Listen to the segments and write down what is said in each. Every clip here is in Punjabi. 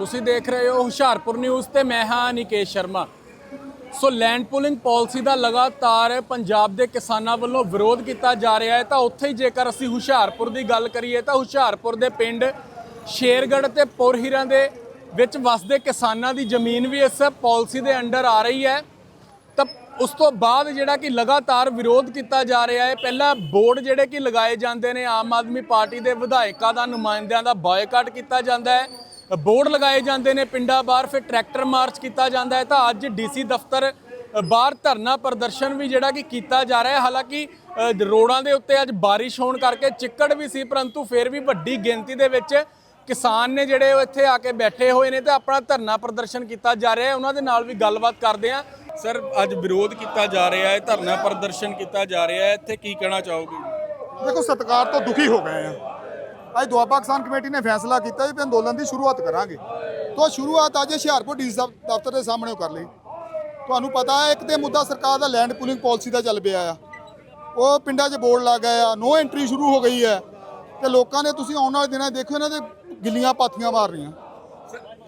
ਤੁਸੀਂ ਦੇਖ ਰਹੇ ਹੋ ਹੁਸ਼ਿਆਰਪੁਰ ਨਿਊਜ਼ ਤੇ ਮੈਂ ਹਾਂ Nikesh Sharma. So land pooling policy ਦਾ ਲਗਾਤਾਰ ਪੰਜਾਬ ਦੇ ਕਿਸਾਨਾਂ ਵੱਲੋਂ ਵਿਰੋਧ ਕੀਤਾ ਜਾ ਰਿਹਾ ਹੈ। ਤਾਂ ਉੱਥੇ ਹੀ ਜੇਕਰ ਅਸੀਂ ਹੁਸ਼ਿਆਰਪੁਰ ਦੀ ਗੱਲ ਕਰੀਏ ਤਾਂ ਹੁਸ਼ਿਆਰਪੁਰ ਦੇ ਪਿੰਡ ਸ਼ੇਰਗੜ੍ਹ ਤੇ ਪੁਰਹੀਰਾਂ ਦੇ ਵਿੱਚ ਵਸਦੇ ਕਿਸਾਨਾਂ ਦੀ ਜ਼ਮੀਨ ਵੀ ਇਸ ਪਾਲਿਸੀ ਦੇ ਅੰਡਰ ਆ ਰਹੀ ਹੈ। ਤਾਂ ਉਸ ਤੋਂ ਬਾਅਦ ਜਿਹੜਾ ਕਿ ਲਗਾਤਾਰ ਵਿਰੋਧ ਕੀਤਾ ਜਾ ਰਿਹਾ ਹੈ, ਪਹਿਲਾਂ ਬੋਰਡ ਜਿਹੜੇ ਕਿ ਲਗਾਏ ਜਾਂਦੇ ਨੇ, ਆਮ ਆਦਮੀ ਪਾਰਟੀ ਦੇ ਵਿਧਾਇਕਾਂ ਦਾ, ਨੁਮਾਇੰਦਿਆਂ ਦਾ ਬਾਇਕਾਟ ਕੀਤਾ ਜਾਂਦਾ ਹੈ। ਬੋਰਡ ਲਗਾਏ ਜਾਂਦੇ ਨੇ ਪਿੰਡਾਂ ਬਾਹਰ, ਫਿਰ ਟਰੈਕਟਰ ਮਾਰਚ ਕੀਤਾ ਜਾਂਦਾ ਹੈ। ਤਾਂ ਅੱਜ ਡੀਸੀ ਦਫ਼ਤਰ ਬਾਹਰ ਧਰਨਾ ਪ੍ਰਦਰਸ਼ਨ ਵੀ ਜਿਹੜਾ ਕਿ ਕੀਤਾ ਜਾ ਰਿਹਾ ਹੈ। ਹਾਲਾਂਕਿ ਰੋਡਾਂ ਦੇ ਉੱਤੇ ਅੱਜ ਬਾਰਿਸ਼ ਹੋਣ ਕਰਕੇ ਚਿੱਕੜ ਵੀ ਸੀ, ਪਰੰਤੂ ਫਿਰ ਵੀ ਵੱਡੀ ਗਿਣਤੀ ਦੇ ਵਿੱਚ ਕਿਸਾਨ ਨੇ ਜਿਹੜੇ ਉਹ ਇੱਥੇ ਆ ਕੇ ਬੈਠੇ ਹੋਏ ਨੇ ਤੇ ਆਪਣਾ ਧਰਨਾ ਪ੍ਰਦਰਸ਼ਨ ਕੀਤਾ ਜਾ ਰਿਹਾ ਹੈ। ਉਹਨਾਂ ਦੇ ਨਾਲ ਵੀ ਗੱਲਬਾਤ ਕਰਦੇ ਆ ਸਰ, ਅੱਜ ਵਿਰੋਧ ਕੀਤਾ ਜਾ ਰਿਹਾ ਹੈ, ਧਰਨਾ ਪ੍ਰਦਰਸ਼ਨ ਕੀਤਾ ਜਾ ਰਿਹਾ ਹੈ। ਇੱਥੇ ਕੀ ਕਹਿਣਾ ਚਾਹੋਗੇ? ਦੇਖੋ, ਸਤਕਾਰ ਤੋਂ ਦੁਖੀ ਹੋ ਗਏ ਆ ਅੱਜ ਦੁਆਬਾ ਕਿਸਾਨ ਕਮੇਟੀ ਨੇ ਫੈਸਲਾ ਕੀਤਾ ਵੀ ਅੰਦੋਲਨ ਦੀ ਸ਼ੁਰੂਆਤ ਕਰਾਂਗੇ। ਤੋਂ ਸ਼ੁਰੂਆਤ ਅੱਜ ਹੁਸ਼ਿਆਰਪੁਰ ਡੀ ਦਫ਼ਤਰ ਦੇ ਸਾਹਮਣੇ ਕਰ ਲਈ। ਤੁਹਾਨੂੰ ਪਤਾ ਹੈ, ਇੱਕ ਤੇ ਮੁੱਦਾ ਸਰਕਾਰ ਦਾ ਲੈਂਡ ਪੂਲਿੰਗ ਪਾਲਿਸੀ ਦਾ ਚੱਲ ਪਿਆ ਆ। ਉਹ ਪਿੰਡਾਂ 'ਚ ਬੋਰਡ ਲੱਗ ਗਏ ਆ ਨੋ ਐਂਟਰੀ ਸ਼ੁਰੂ ਹੋ ਗਈ ਹੈ। ਤੇ ਲੋਕਾਂ ਨੇ ਤੁਸੀਂ ਆਉਣ ਵਾਲੇ ਦਿਨਾਂ 'ਚ ਦੇਖਿਓ, ਇਹਨਾਂ ਦੇ ਗਿੱਲੀਆਂ ਪਾਥੀਆਂ ਮਾਰ ਰਹੀਆਂ।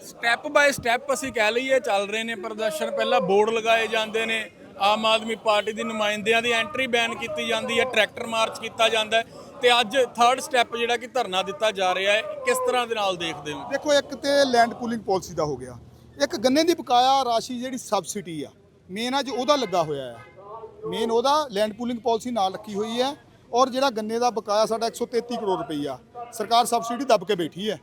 ਸਟੈਪ ਬਾਏ ਸਟੈਪ ਅਸੀਂ ਕਹਿ ਲਈਏ, ਚੱਲ ਰਹੇ ਨੇ ਪ੍ਰਦਰਸ਼ਨ। ਪਹਿਲਾਂ ਬੋਰਡ ਲਗਾਏ ਜਾਂਦੇ ਨੇ। ਆਮ ਆਦਮੀ ਪਾਰਟੀ ਦੇ ਨੁਮਾਇੰਦਿਆਂ ਦੀ ਐਂਟਰੀ ਬੈਨ ਕੀਤੀ ਜਾਂਦੀ ਹੈ ਟਰੈਕਟਰ ਮਾਰਚ ਕੀਤਾ ਜਾਂਦਾ ਹੈ ਤੇ ਅੱਜ ਥਰਡ ਸਟੈਪ ਜਿਹੜਾ ਕਿ ਧਰਨਾ ਦਿੱਤਾ ਜਾ ਰਿਹਾ ਹੈ, ਕਿਸ ਤਰ੍ਹਾਂ ਦੇ ਨਾਲ ਦੇਖਦੇ ਹੋ? ਦੇਖੋ, ਇੱਕ ਤੇ ਲੈਂਡ ਪੂਲਿੰਗ ਪਾਲਿਸੀ ਦਾ ਹੋ ਗਿਆ। ਇੱਕ ਗੰਨੇ ਦੀ ਬਕਾਇਆ ਰਾਸ਼ੀ ਜਿਹੜੀ ਸਬਸਿਡੀ ਆ ਮੇਨ ਅੱਜ ਉਹਦਾ ਲੱਗਾ ਹੋਇਆ ਆ। ਮੇਨ ਉਹਦਾ ਲੈਂਡ ਪੂਲਿੰਗ ਪਾਲਿਸੀ ਨਾਲ ਰੱਖੀ ਹੋਈ ਹੈ ਔਰ ਜਿਹੜਾ ਗੰਨੇ ਦਾ ਬਕਾਇਆ ਸਾਡਾ 133 ਕਰੋੜ ਰੁਪਈਆ, ਸਰਕਾਰ ਸਬਸਿਡੀ ਦੱਬ ਕੇ ਬੈਠੀ ਹੈ।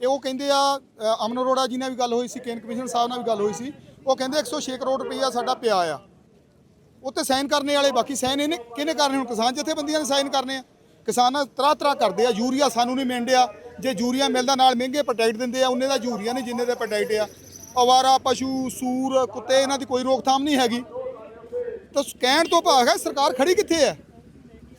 ਇਹ ਉਹ ਕਹਿੰਦੇ ਆ ਅਮਨ ਅਰੋੜਾ ਜੀ ਨਾਲ ਵੀ ਗੱਲ ਹੋਈ ਸੀ, ਕੇਨ ਕਮਿਸ਼ਨ ਸਾਹਿਬ ਨਾਲ ਵੀ ਗੱਲ ਹੋਈ ਸੀ। ਉਹ ਕਹਿੰਦੇ 106 ਕਰੋੜ ਰੁਪਈਆ ਸਾਡਾ ਪਿਆ ਆ। ਉੱਤੇ ਸਾਈਨ ਕਰਨੇ ਵਾਲੇ, ਬਾਕੀ ਸਾਈਨ ਇਹਨੇ ਕਿਹਨੇ ਕਰਨੇ? ਹੁਣ ਕਿਸਾਨ ਜਥੇਬੰਦੀਆਂ ਨੇ ਸਾਈਨ ਕਰਨੇ ਆ। ਕਿਸਾਨ ਤਰ੍ਹਾਂ ਤਰ੍ਹਾਂ ਕਰਦੇ ਆ, ਯੂਰੀਆ ਸਾਨੂੰ ਨਹੀਂ ਮਿਲਦਿਆ ਜੇ ਯੂਰੀਆ ਮਿਲਦਾ ਨਾਲ ਮਹਿੰਗੇ ਪ੍ਰੋਟੈਕਟ ਦਿੰਦੇ ਆ, ਉਹਨੇ ਦਾ ਯੂਰੀਆ ਨਹੀਂ ਜਿੰਨੇ ਦਾ ਪ੍ਰੋਟੈਕਟ ਆ। ਅਵਾਰਾ, ਪਸ਼ੂ, ਸੂਰ, ਕੁੱਤੇ, ਇਹਨਾਂ ਦੀ ਕੋਈ ਰੋਕਥਾਮ ਨਹੀਂ ਹੈਗੀ। ਤਾਂ ਕਹਿਣ ਤੋਂ ਭਾਗ ਹੈ ਸਰਕਾਰ ਖੜੀ ਕਿੱਥੇ ਹੈ?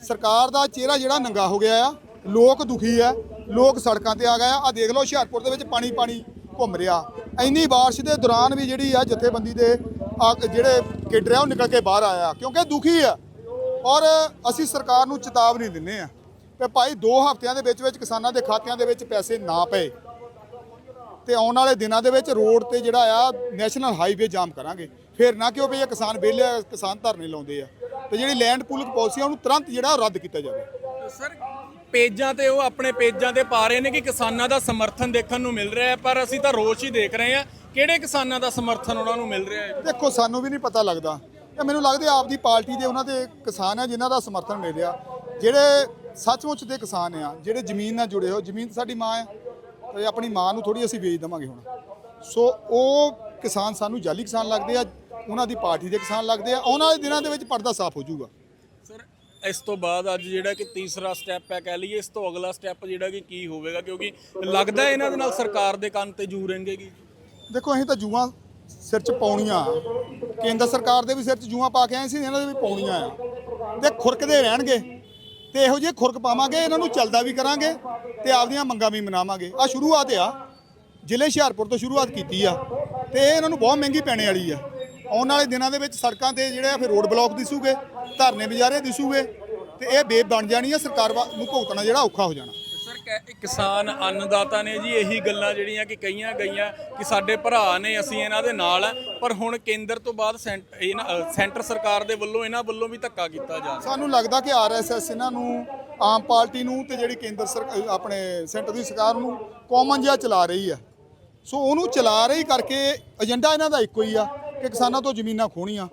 ਸਰਕਾਰ ਦਾ ਚਿਹਰਾ ਜਿਹੜਾ ਨੰਗਾ ਹੋ ਗਿਆ ਆ, ਲੋਕ ਦੁਖੀ ਆ, ਲੋਕ ਸੜਕਾਂ ਤੇ ਆ ਗਏ ਆ। ਆ ਦੇਖ ਲਓ, ਹੁਸ਼ਿਆਰਪੁਰ ਦੇ ਵਿੱਚ ਪਾਣੀ ਪਾਣੀ ਘੁੰਮ ਰਿਹਾ। ਇੰਨੀ ਬਾਰਿਸ਼ ਦੇ ਦੌਰਾਨ ਵੀ ਜਿਹੜੀ ਆ ਜਥੇਬੰਦੀ ਦੇ ਆ ਜਿਹੜੇ ਕੇਡਰ ਆ ਉਹ ਨਿਕਲ ਕੇ ਬਾਹਰ ਆਇਆ ਕਿਉਂਕਿ ਦੁਖੀ ਆ। ਔਰ ਅਸੀਂ ਸਰਕਾਰ ਨੂੰ ਚੇਤਾਵਨੀ ਦਿੰਨੇ ਆ ਕਿ ਭਾਈ 2 ਹਫ਼ਤਿਆਂ ਦੇ ਵਿੱਚ ਵਿੱਚ ਕਿਸਾਨਾਂ ਦੇ ਖਾਤਿਆਂ ਦੇ ਵਿੱਚ ਪੈਸੇ ਨਾ ਪਏ। ਤੇ ਆਉਣ ਵਾਲੇ ਦਿਨਾਂ ਦੇ ਵਿੱਚ ਰੋਡ ਤੇ ਜਿਹੜਾ ਆ ਨੈਸ਼ਨਲ ਹਾਈਵੇ ਜਾਮ ਕਰਾਂਗੇ। ਫਿਰ ਨਾ ਕਿਉਂ ਉਹ ਵੀ ਇਹ ਕਿਸਾਨ ਵਿਹਲੇ ਆ, ਕਿਸਾਨ ਧਰਨੇ ਲਾਉਂਦੇ ਆ। ਤੇ ਜਿਹੜੀ ਲੈਂਡ ਪੂਲਿੰਗ ਪਾਲਿਸੀ ਆ ਉਹਨੂੰ ਤੁਰੰਤ ਜਿਹੜਾ ਉਹ ਰੱਦ ਕੀਤਾ ਜਾਵੇ। ਸਰ ਪੇਜਾਂ ਤੇ ਉਹ ਆਪਣੇ ਪੇਜਾਂ ਤੇ ਪਾ ਰਹੇ ਨੇ ਕਿ ਕਿਸਾਨਾਂ ਦਾ ਸਮਰਥਨ ਦੇਖਣ ਨੂੰ ਮਿਲ ਰਿਹਾ ਹੈ, ਪਰ ਅਸੀਂ ਤਾਂ ਰੋਸ਼ ਹੀ ਦੇਖ ਰਹੇ ਹਾਂ ਕਿਹੜੇ ਕਿਸਾਨਾਂ ਦਾ ਸਮਰਥਨ ਉਹਨਾਂ ਨੂੰ ਮਿਲ ਰਿਹਾ ਹੈ। ਦੇਖੋ, ਸਾਨੂੰ ਵੀ ਨਹੀਂ ਪਤਾ ਲੱਗਦਾ। ਇਹ ਮੈਨੂੰ ਲੱਗਦਾ ਆਪਦੀ ਪਾਰਟੀ ਦੇ ਉਹਨਾਂ ਦੇ ਕਿਸਾਨ ਆ ਜਿਨ੍ਹਾਂ ਦਾ ਸਮਰਥਨ ਮਿਲ ਰਿਹਾ। ਜਿਹੜੇ ਸੱਚਮੁੱਚ ਦੇ ਕਿਸਾਨ ਆ, ਜਿਹੜੇ ਜ਼ਮੀਨ ਨਾਲ ਜੁੜੇ ਹੋ ਜ਼ਮੀਨ ਸਾਡੀ ਮਾਂ ਹੈ ਤੇ ਆਪਣੀ ਮਾਂ ਨੂੰ ਥੋੜੀ ਅਸੀਂ ਵੇਚ ਦੇਵਾਂਗੇ ਹੁਣ। ਸੋ ਉਹ ਕਿਸਾਨ ਸਾਨੂੰ ਜਾਲੀ ਕਿਸਾਨ ਲੱਗਦੇ ਆ, ਉਹਨਾਂ ਦੀ ਪਾਰਟੀ ਦੇ ਕਿਸਾਨ ਲੱਗਦੇ ਆ, ਉਹਨਾਂ ਦੇ ਦਿਨਾਂ ਦੇ ਵਿੱਚ ਪਰਦਾ ਸਾਫ਼ ਹੋ ਜਾਊਗਾ। ਇਸ ਤੋਂ ਬਾਅਦ ਅੱਜ ਜਿਹੜਾ ਕਿ ਤੀਸਰਾ ਸਟੈਪ ਹੈ, ਕਹਿ ਲਈਏ ਇਸ ਤੋਂ ਅਗਲਾ ਸਟੈਪ ਜਿਹੜਾ ਕਿ ਕੀ ਹੋਵੇਗਾ, ਕਿਉਂਕਿ ਲੱਗਦਾ ਇਹਨਾਂ ਦੇ ਨਾਲ ਸਰਕਾਰ ਦੇ ਕੰਨ ਤੇ ਜੂ ਰਹਿੰਗੇਗੀ ਦੇਖੋ, ਅਸੀਂ ਤਾਂ ਜੂਆਂ ਸਿਰ 'ਚ ਪਾਉਣੀਆਂ। ਕੇਂਦਰ ਸਰਕਾਰ ਦੇ ਵੀ ਸਿਰ 'ਚ ਜੂਆਂ ਪਾ ਕੇ ਆਏ ਸੀ, ਇਹਨਾਂ ਦੇ ਵੀ ਪਾਉਣੀਆਂ ਆ। ਤੇ ਖੁਰਕਦੇ ਰਹਿਣਗੇ। ਤੇ ਇਹੋ ਜਿਹੇ ਖੁਰਕ ਪਾਵਾਂਗੇ, ਇਹਨਾਂ ਨੂੰ ਚੱਲਦਾ ਵੀ ਕਰਾਂਗੇ ਤੇ ਆਪਦੀਆਂ ਮੰਗਾਂ ਵੀ ਮਨਾਵਾਂਗੇ। ਆ ਸ਼ੁਰੂਆਤ ਆ। ਜ਼ਿਲ੍ਹੇ ਹੁਸ਼ਿਆਰਪੁਰ ਤੋਂ ਸ਼ੁਰੂਆਤ ਕੀਤੀ ਆ। ਤੇ ਇਹ ਇਹਨਾਂ ਨੂੰ ਬਹੁਤ ਮਹਿੰਗੀ ਪੈਣੇ ਵਾਲੀ ਆ। ਆਉਣ ਵਾਲੇ ਦਿਨਾਂ ਦੇ ਵਿੱਚ ਸੜਕਾਂ ਤੇ ਜਿਹੜੇ ਆ, ਫਿਰ ਰੋਡ ਬਲੌਕ ਦਿਸੂਗੇ। ਧਰਨੇ ਵਿਚਾਰੇ ਦਿਸੂਗੇ ਤੇ ਇਹ ਬੇਬ ਬਣ ਜਾਣੀ ਆ ਸਰਕਾਰ ਵਾ- ਨੂੰ ਭੁਗਤਣਾ ਜਿਹੜਾ ਔਖਾ ਹੋ ਜਾਣਾ। ਸਰ ਕਿਸਾਨ ਅੰਨਦਾਤਾ ਨੇ ਜੀ ਇਹੀ ਗੱਲਾਂ ਜਿਹੜੀਆਂ ਕਿ ਕਈਆਂ ਗਈਆਂ ਕਿ ਸਾਡੇ ਭਰਾ ਨੇ ਅਸੀਂ ਇਹਨਾਂ ਦੇ ਨਾਲ ਪਰ ਹੁਣ ਕੇਂਦਰ ਤੋਂ ਬਾਅਦ ਸੈਂਟਰ ਸਰਕਾਰ ਦੇ ਵੱਲੋਂ ਇਹਨਾਂ ਵੱਲੋਂ ਵੀ ਧੱਕਾ ਕੀਤਾ ਜਾ ਰਿਹਾ। ਸਾਨੂੰ ਲੱਗਦਾ ਕਿ ਆਰਐਸਐਸ ਇਹਨਾਂ ਨੂੰ ਆਮ ਪਾਰਟੀ ਨੂੰ ਤੇ ਜਿਹੜੀ ਕੇਂਦਰ ਸਰਕਾਰ ਆਪਣੇ ਸੈਂਟਰ ਦੀ ਸਰਕਾਰ ਨੂੰ ਕਾਮਨ ਜਿਹਾ ਚਲਾ ਰਹੀ ਆ। ਸੋ ਉਹਨੂੰ ਚਲਾ ਰਹੀ ਕਰਕੇ ਏਜੰਡਾ ਇਹਨਾਂ ਦਾ ਇੱਕੋ ਹੀ ਆ ਕਿ ਕਿਸਾਨਾਂ ਤੋਂ ਜ਼ਮੀਨਾਂ ਖੋਣੀਆਂ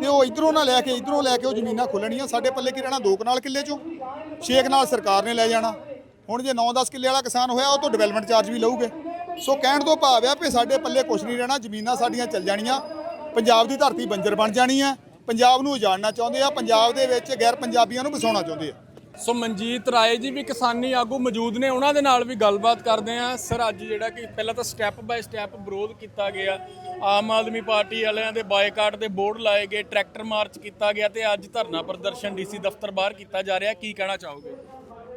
ਤੇ ਉਹ ਇਧਰੋਂ ਨਾ ਲੈ ਕੇ, ਇਧਰੋਂ ਲੈ ਕੇ ਉਹ ਜ਼ਮੀਨਾਂ ਖੋਲਣੀਆਂ ਸਾਡੇ ਪੱਲੇ ਕੀ ਰਹਿਣਾ? ਦੋ ਕਨਾਲ ਕਿੱਲੇ ਚੋਂ? ਛੇ ਕਨਾਲ ਸਰਕਾਰ ਨੇ ਲੈ ਜਾਣਾ। ਹੁਣ ਜੇ 9-10 ਕਿੱਲੇ ਵਾਲਾ ਕਿਸਾਨ ਹੋਇਆ, ਉਹ ਤੋਂ ਡਿਵੈਲਪਮੈਂਟ ਚਾਰਜ ਵੀ ਲਊਗੇ। ਸੋ ਕਹਿਣ ਤੋਂ ਭਾਵ ਆ ਵੀ ਸਾਡੇ ਪੱਲੇ ਕੁਝ ਨਹੀਂ ਰਹਿਣਾ, ਜ਼ਮੀਨਾਂ ਸਾਡੀਆਂ ਚੱਲ ਜਾਣੀਆਂ। ਪੰਜਾਬ ਦੀ ਧਰਤੀ ਬੰਜਰ ਬਣ ਜਾਣੀ ਹੈ। ਪੰਜਾਬ ਨੂੰ ਉਜਾੜਨਾ ਚਾਹੁੰਦੇ ਆ, ਪੰਜਾਬ ਦੇ ਵਿੱਚ ਗੈਰ ਪੰਜਾਬੀਆਂ ਨੂੰ ਵਸਾਉਣਾ ਚਾਹੁੰਦੇ ਆ। ਸੋ ਮਨਜੀਤ ਰਾਏ ਜੀ ਵੀ ਕਿਸਾਨੀ ਆਗੂ ਮੌਜੂਦ ਨੇ, ਉਹਨਾਂ ਦੇ ਨਾਲ ਵੀ ਗੱਲਬਾਤ ਕਰਦੇ ਆ ਸਰ, ਅੱਜ ਜਿਹੜਾ ਕਿ ਪਹਿਲਾਂ ਤਾਂ ਸਟੈਪ ਬਾਏ ਸਟੈਪ ਵਿਰੋਧ ਕੀਤਾ ਗਿਆ। ਆਮ ਆਦਮੀ ਪਾਰਟੀ ਵਾਲਿਆਂ ਦੇ ਬਾਈਕਾਟ ਦੇ ਬੋਰਡ ਲਾਏ ਗਏ ਟਰੈਕਟਰ ਮਾਰਚ ਕੀਤਾ ਗਿਆ ਤੇ ਅੱਜ ਧਰਨਾ ਪ੍ਰਦਰਸ਼ਨ ਡੀਸੀ ਦਫ਼ਤਰ ਬਾਹਰ ਕੀਤਾ ਜਾ ਰਿਹਾ। ਕੀ ਕਹਿਣਾ ਚਾਹੋਗੇ?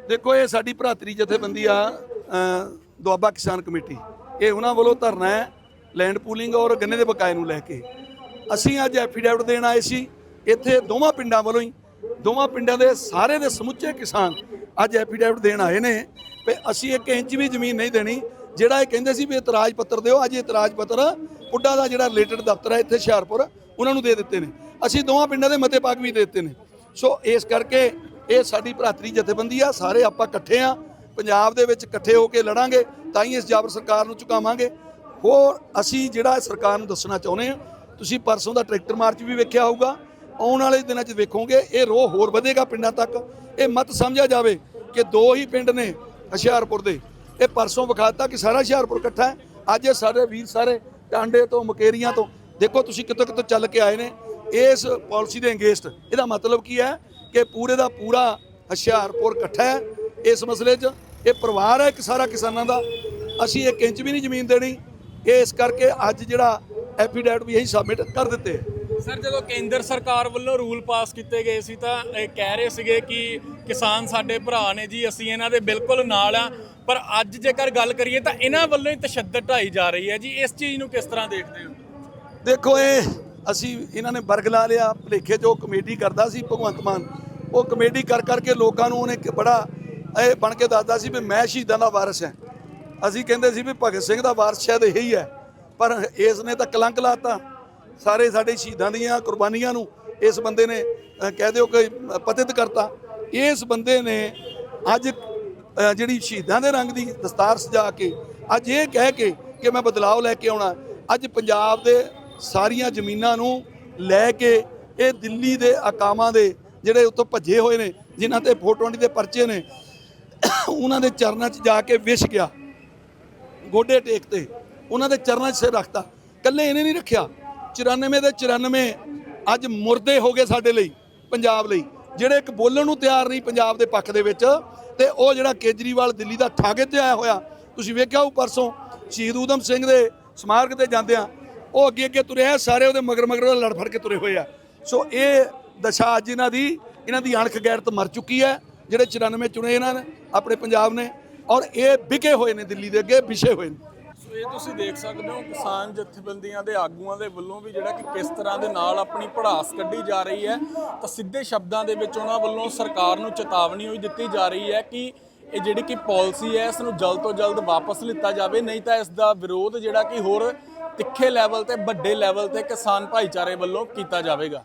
ਦੇਖੋ, ਇਹ ਸਾਡੀ ਭਰਾਤਰੀ ਜਥੇਬੰਦੀ ਆ ਦੁਆਬਾ ਕਿਸਾਨ ਕਮੇਟੀ। ਇਹ ਉਹਨਾਂ ਵੱਲੋਂ ਧਰਨਾ ਹੈ ਲੈਂਡ ਪੂਲਿੰਗ ਔਰ ਗੰਨੇ ਦੇ ਬਕਾਏ ਨੂੰ ਲੈ ਕੇ। ਅਸੀਂ ਅੱਜ ਐਫੀਡੈਵਿਟ ਦੇਣ ਆਏ ਸੀ, ਇੱਥੇ ਦੋਵਾਂ ਪਿੰਡਾਂ ਵੱਲੋਂ ਹੀ ਦੋਵਾਂ ਪਿੰਡਾਂ ਦੇ ਸਾਰੇ ਦੇ ਸਮੁੱਚੇ ਕਿਸਾਨ ਅੱਜ ਐਫੀਡੈਵਿਟ ਦੇਣ ਆਏ ਨੇ ਵੀ ਅਸੀਂ ਇੱਕ ਇੰਚ ਵੀ ਜ਼ਮੀਨ ਨਹੀਂ ਦੇਣੀ। ਜਿਹੜਾ ਇਹ ਕਹਿੰਦੇ ਸੀ ਵੀ ਇਤਰਾਜ਼ ਪੱਤਰ ਦਿਓ, ਅੱਜ ਇਤਰਾਜ਼ ਪੱਤਰ ਪੁੱਡਾ ਦਾ ਜਿਹੜਾ ਰਿਲੇਟਡ ਦਫ਼ਤਰ ਹੈ ਇੱਥੇ ਹੁਸ਼ਿਆਰਪੁਰ, ਉਹਨਾਂ ਨੂੰ ਦੇ ਦਿੱਤੇ ਨੇ। ਅਸੀਂ ਦੋਵਾਂ ਪਿੰਡਾਂ ਦੇ ਮਤੇ ਪਾਕ ਵੀ ਦੇ ਦਿੱਤੇ ਨੇ। ਸੋ ਇਸ ਕਰਕੇ ਇਹ ਸਾਡੀ ਭਰਾਤਰੀ ਜਥੇਬੰਦੀ ਆ, ਸਾਰੇ ਆਪਾਂ ਇਕੱਠੇ ਆ, ਪੰਜਾਬ ਦੇ ਵਿੱਚ ਇਕੱਠੇ ਹੋ ਕੇ ਲੜਾਂਗੇ, ਤਾਂ ਹੀ ਇਸ ਜਾਬਰ ਸਰਕਾਰ ਨੂੰ ਝੁਕਾਵਾਂਗੇ। ਹੋਰ ਅਸੀਂ ਜਿਹੜਾ ਸਰਕਾਰ ਨੂੰ ਦੱਸਣਾ ਚਾਹੁੰਦੇ ਆ, ਤੁਸੀਂ ਪਰਸੋਂ ਦਾ ਟਰੈਕਟਰ ਮਾਰਚ ਵੀ ਵੇਖਿਆ ਹੋਊਗਾ ਆਉਣ ਵਾਲੇ ਦਿਨਾਂ 'ਚ ਵੇਖੋਗੇ, ਇਹ ਰੋਹ ਹੋਰ ਵਧੇਗਾ ਪਿੰਡਾਂ ਤੱਕ। ਇਹ ਮਤ ਸਮਝਿਆ ਜਾਵੇ ਕਿ ਦੋ ਹੀ ਪਿੰਡ ਨੇ ਹੁਸ਼ਿਆਰਪੁਰ ਦੇ। ਇਹ ਪਰਸੋਂ ਵਿਖਾਤਾ ਕਿ ਸਾਰਾ ਹੁਸ਼ਿਆਰਪੁਰ ਇਕੱਠਾ ਹੈ। ਅੱਜ ਇਹ ਸਾਰੇ ਵੀਰ ਸਾਰੇ ਟਾਂਡੇ ਤੋਂ, ਮਕੇਰੀਆਂ ਤੋਂ, ਦੇਖੋ ਤੁਸੀਂ ਕਿਤੋਂ ਕਿਤੋਂ ਚੱਲ ਕੇ ਆਏ ਨੇ। ਇਸ ਪਾਲਿਸੀ ਦੇ ਅਗੇਂਸਟ ਇਹਦਾ ਮਤਲਬ ਕੀ ਹੈ ਕਿ ਪੂਰੇ ਦਾ ਪੂਰਾ ਹੁਸ਼ਿਆਰਪੁਰ ਇਕੱਠਾ ਹੈ। ਇਸ ਮਸਲੇ 'ਚ ਇਹ ਪਰਿਵਾਰ ਹੈ ਇੱਕ ਸਾਰਾ ਕਿਸਾਨਾਂ ਦਾ। ਅਸੀਂ ਇੱਕ ਇੰਚ ਵੀ ਨਹੀਂ ਜ਼ਮੀਨ ਦੇਣੀ। ਇਹ ਇਸ ਕਰਕੇ ਅੱਜ ਜਿਹੜਾ ਐਫੀਡੈਵਿਟ ਵੀ ਅਸੀਂ ਸਬਮਿਟ ਕਰ ਦਿੱਤੇ ਸਰ, ਜਦੋਂ ਕੇਂਦਰ ਸਰਕਾਰ ਵੱਲੋਂ ਰੂਲ ਪਾਸ ਕੀਤੇ ਗਏ ਸੀ ਤਾਂ ਇਹ ਕਹਿ ਰਹੇ ਸੀਗੇ ਕਿ ਕਿਸਾਨ ਸਾਡੇ ਭਰਾ ਨੇ ਜੀ, ਅਸੀਂ ਇਹਨਾਂ ਦੇ ਬਿਲਕੁਲ ਨਾਲ ਆ। ਪਰ ਅੱਜ ਜੇਕਰ ਗੱਲ ਕਰੀਏ ਤਾਂ ਇਹਨਾਂ ਵੱਲੋਂ ਹੀ ਤਸ਼ੱਦਦ ਢਾਈ ਜਾ ਰਹੀ ਹੈ ਜੀ। ਇਸ ਚੀਜ਼ ਨੂੰ ਕਿਸ ਤਰ੍ਹਾਂ ਦੇਖਦੇ ਹੋ? ਦੇਖੋ, ਇਹ ਅਸੀਂ ਇਹਨਾਂ ਨੇ ਵਰਗ ਲਾ ਲਿਆ, ਭਲੇਖੇ ਜੋ ਕਮੇਟੀ ਕਰਦਾ ਸੀ, ਭਗਵੰਤ ਮਾਨ। ਉਹ ਕਮੇਟੀ ਕਰ ਕਰਕੇ ਲੋਕਾਂ ਨੂੰ ਉਹਨੇ ਬੜਾ ਇਹ ਬਣ ਕੇ ਦੱਸਦਾ ਸੀ ਵੀ ਮੈਂ ਸ਼ਹੀਦਾਂ ਦਾ ਵਾਰਿਸ ਹਾਂ। ਅਸੀਂ ਕਹਿੰਦੇ ਸੀ ਵੀ ਭਗਤ ਸਿੰਘ ਦਾ ਵਾਰਿਸ ਸ਼ਾਇਦ ਇਹੀ ਹੈ, ਪਰ ਇਸ ਨੇ ਤਾਂ ਕਲੰਕ ਲਾਤਾ ਸਾਰੇ ਸਾਡੇ ਸ਼ਹੀਦਾਂ ਦੀਆਂ ਕੁਰਬਾਨੀਆਂ ਨੂੰ ਇਸ ਬੰਦੇ ਨੇ ਕਹਿ ਦਿਓ ਕਿ ਪਤਿਤ ਕਰਤਾ। ਇਸ ਬੰਦੇ ਨੇ ਅੱਜ ਜਿਹੜੀ ਸ਼ਹੀਦਾਂ ਦੇ ਰੰਗ ਦੀ ਦਸਤਾਰ ਸਜਾ ਕੇ, ਅੱਜ ਇਹ ਕਹਿ ਕੇ ਕਿ ਮੈਂ ਬਦਲਾਅ ਲੈ ਕੇ ਆਉਣਾ। ਅੱਜ ਪੰਜਾਬ ਦੇ ਸਾਰੀਆਂ ਜ਼ਮੀਨਾਂ ਨੂੰ ਲੈ ਕੇ ਇਹ ਦਿੱਲੀ ਦੇ ਅਕਾਮਾਂ ਦੇ ਜਿਹੜੇ ਉੱਥੋਂ ਭੱਜੇ ਹੋਏ ਨੇ, ਜਿਨ੍ਹਾਂ ਤੇ ਫੋਟੋਆਂ ਦੇ ਪਰਚੇ ਨੇ, ਉਹਨਾਂ ਦੇ ਚਰਨਾਂ 'ਚ ਜਾ ਕੇ ਵਿਸ਼ ਗਿਆ। ਗੋਡੇ ਟੇਕ ਤੇ ਉਹਨਾਂ ਦੇ ਚਰਨਾਂ 'ਚ ਸਿਰ ਰੱਖਤਾ। ਕੱਲੇ ਇਹਨੇ ਨਹੀਂ ਰੱਖਿਆ। 94 ਦੇ 94 ਅੱਜ ਮੁਰਦੇ ਹੋ ਗਏ ਸਾਡੇ ਲਈ, ਪੰਜਾਬ ਲਈ। ਜਿਹੜੇ ਇੱਕ ਬੋਲਣ ਨੂੰ ਤਿਆਰ ਨਹੀਂ ਪੰਜਾਬ ਦੇ ਪੱਖ ਦੇ ਵਿੱਚ, ਤੇ ਉਹ ਜਿਹੜਾ ਕੇਜਰੀਵਾਲ ਦਿੱਲੀ ਦਾ ਠਾਗੇ ਤੇ ਆਇਆ ਹੋਇਆ, ਤੁਸੀਂ ਵੇਖਿਆ ਉਹ ਪਰਸੋਂ, ਸ਼ਹੀਦ ਊਧਮ ਸਿੰਘ ਦੇ ਸਮਾਰਕ ਤੇ ਜਾਂਦਿਆਂ ਉਹ ਅੱਗੇ ਅੱਗੇ ਤੁਰਿਆ ਸਾਰੇ ਉਹਦੇ ਮਗਰ ਮਗਰ ਉਹਦੇ ਲੜ ਫੜ ਕੇ ਤੁਰੇ ਹੋਏ ਆ। ਸੋ ਇਹ ਦਸ਼ਾ ਅੱਜ ਇਹਨਾਂ ਦੀ ਇਹਨਾਂ ਦੀ ਅਣਖ ਗੈਰਤ ਮਰ ਚੁੱਕੀ ਹੈ, ਜਿਹੜੇ 94 ਚੁਣੇ ਇਹਨਾਂ ਨੇ, ਆਪਣੇ ਪੰਜਾਬ ਨੇ, ਔਰ ਇਹ ਵਿਕੇ ਹੋਏ ਨੇ ਦਿੱਲੀ ਦੇ ਅੱਗੇ, ਵਿਛੇ ਹੋਏ ਨੇ। ਇਹ ਤੁਸੀਂ ਦੇਖ ਸਕਦੇ ਹੋ ਕਿਸਾਨ ਜਥੇਬੰਦੀਆਂ ਦੇ ਆਗੂਆਂ ਦੇ ਵੱਲੋਂ ਵੀ ਜਿਹੜਾ ਕਿ ਕਿਸ ਤਰ੍ਹਾਂ ਦੇ ਨਾਲ ਆਪਣੀ ਪੜਾਸ ਕੱਢੀ ਜਾ ਰਹੀ ਹੈ, ਤਾਂ ਸਿੱਧੇ ਸ਼ਬਦਾਂ ਦੇ ਵਿੱਚ ਉਹਨਾਂ ਵੱਲੋਂ ਸਰਕਾਰ ਨੂੰ ਚੇਤਾਵਨੀ ਹੋਈ ਦਿੱਤੀ ਜਾ ਰਹੀ ਹੈ ਕਿ ਇਹ ਜਿਹੜੀ ਕਿ ਪਾਲਿਸੀ ਹੈ, ਇਸ ਨੂੰ ਜਲਦ ਤੋਂ ਜਲਦ ਵਾਪਸ ਲਿੱਤਾ ਜਾਵੇ, ਨਹੀਂ ਤਾਂ ਇਸ ਦਾ ਵਿਰੋਧ ਜਿਹੜਾ ਕਿ ਹੋਰ ਤਿੱਖੇ ਲੈਵਲ ਤੇ, ਵੱਡੇ ਲੈਵਲ ਤੇ ਕਿਸਾਨ ਭਾਈਚਾਰੇ ਵੱਲੋਂ ਕੀਤਾ ਜਾਵੇਗਾ।